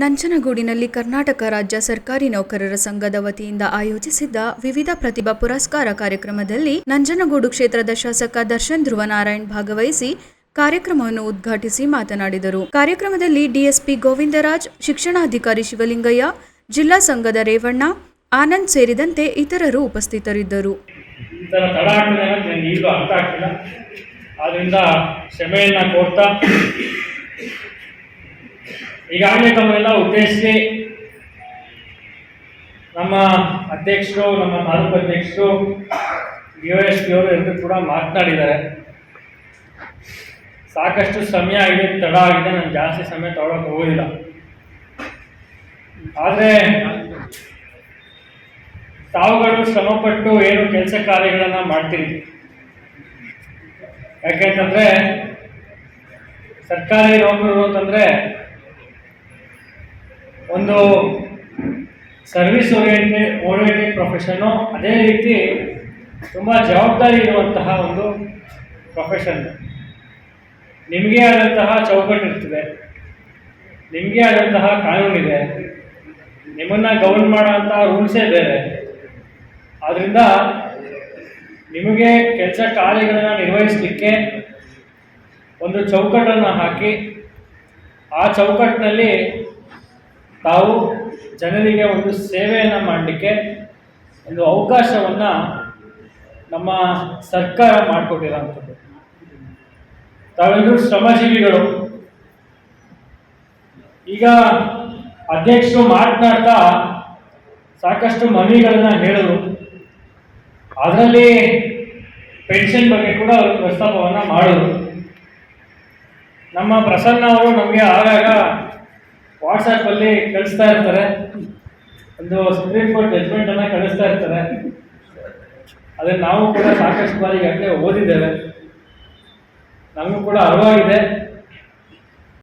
ನಂಜನಗೂಡಿನಲ್ಲಿ ಕರ್ನಾಟಕ ರಾಜ್ಯ ಸರ್ಕಾರಿ ನೌಕರರ ಸಂಘದ ವತಿಯಿಂದ ಆಯೋಜಿಸಿದ್ದ ವಿವಿಧ ಪ್ರತಿಭಾ ಪುರಸ್ಕಾರ ಕಾರ್ಯಕ್ರಮದಲ್ಲಿ ನಂಜನಗೂಡು ಕ್ಷೇತ್ರದ ಶಾಸಕ ದರ್ಶನ್ ಧ್ರುವನಾರಾಯಣ್ ಭಾಗವಹಿಸಿ ಕಾರ್ಯಕ್ರಮವನ್ನು ಉದ್ಘಾಟಿಸಿ ಮಾತನಾಡಿದರು. ಕಾರ್ಯಕ್ರಮದಲ್ಲಿ ಡಿಎಸ್ಪಿ ಗೋವಿಂದರಾಜ್, ಶಿಕ್ಷಣಾಧಿಕಾರಿ ಶಿವಲಿಂಗಯ್ಯ, ಜಿಲ್ಲಾ ಸಂಘದ ರೇವಣ್ಣ, ಆನಂದ್ ಸೇರಿದಂತೆ ಇತರರು ಉಪಸ್ಥಿತರಿದ್ದರು. ಈಗಾಗಲೇ ತಮ್ಮನ್ನೆಲ್ಲ ಉದ್ದೇಶಿಸಿ ನಮ್ಮ ಅಧ್ಯಕ್ಷರು, ನಮ್ಮ ತಾಲೂಕು ಅಧ್ಯಕ್ಷರು ಡಿ ಒ ಎಸ್ ಪಿ ಅವರು ಎಲ್ಲರೂ ಕೂಡ ಮಾತನಾಡಿದ್ದಾರೆ. ಸಾಕಷ್ಟು ಸಮಯ ಆಗಿದೆ, ತಡ ಆಗಿದೆ, ನಾನು ಜಾಸ್ತಿ ಸಮಯ ತಗೊಳಕ್ಕೆ ಹೋಗೋದಿಲ್ಲ. ಆದರೆ ತಾವುಗಳು ಶ್ರಮಪಟ್ಟು ಏನು ಕೆಲಸ ಕಾರ್ಯಗಳನ್ನು ಮಾಡ್ತೀರಿ? ಯಾಕೆಂತಂದರೆ ಸರ್ಕಾರಿ ನೌಕರರು ಅಂತಂದ್ರೆ ಒಂದು ಸರ್ವಿಸ್ ಓರಿಯೆಂಟೆಡ್ ಓರಿಯೆಂಟೆಡ್ ಪ್ರೊಫೆಷನು ಅದೇ ರೀತಿ ತುಂಬ ಜವಾಬ್ದಾರಿ ಇರುವಂತಹ ಒಂದು ಪ್ರೊಫೆಷನ್ ನಿಮಗೆ ಆದಂತಹ ಚೌಕಟ್ಟು ಇರ್ತದೆ ನಿಮಗೆ ಆದಂತಹ ಕಾನೂನಿದೆ. ನಿಮ್ಮನ್ನು ಗವರ್ನ್ ಮಾಡೋಂತಹ ರೂಲ್ಸೇ ಬೇರೆ. ಆದ್ದರಿಂದ ನಿಮಗೆ ಕೆಲಸ ಕಾರ್ಯಗಳನ್ನು ನಿರ್ವಹಿಸಲಿಕ್ಕೆ ಒಂದು ಚೌಕಟ್ಟನ್ನು ಹಾಕಿ, ಆ ಚೌಕಟ್ಟಿನಲ್ಲಿ ತಾವು ಜನರಿಗೆ ಒಂದು ಸೇವೆಯನ್ನು ಮಾಡಲಿಕ್ಕೆ ಒಂದು ಅವಕಾಶವನ್ನು ನಮ್ಮ ಸರ್ಕಾರ ಮಾಡಿಕೊಟ್ಟಿರೋಂಥದ್ದು ತಾವೆಲ್ಲರೂ ಶ್ರಮಜೀವಿಗಳು. ಈಗ ಅಧ್ಯಕ್ಷರು ಮಾತನಾಡ್ತಾ ಸಾಕಷ್ಟು ಮನವಿಗಳನ್ನ ಹೇಳಿದ್ರು. ಅದರಲ್ಲಿ ಪೆನ್ಷನ್ ಬಗ್ಗೆ ಕೂಡ ಅವರು ಪ್ರಸ್ತಾಪವನ್ನು ಮಾಡಿದ್ರು. ನಮ್ಮ ಪ್ರಸನ್ನ ಅವರು ನಮಗೆ ಆಗಾಗ ವಾಟ್ಸಪ್ಪಲ್ಲಿ ಕಳಿಸ್ತಾ ಇರ್ತಾರೆ. ಒಂದು ಸುಪ್ರೀಂ ಕೋರ್ಟ್ ಜಡ್ಜ್ಮೆಂಟನ್ನು ಕಳಿಸ್ತಾ ಇರ್ತಾರೆ. ಅದನ್ನು ನಾವು ಕೂಡ ಸಾಕಷ್ಟು ಬಾರಿ ಈಗಾಗಲೇ ಓದಿದ್ದೇವೆ. ನಮಗೂ ಕೂಡ ಅರಿವಾಗಿದೆ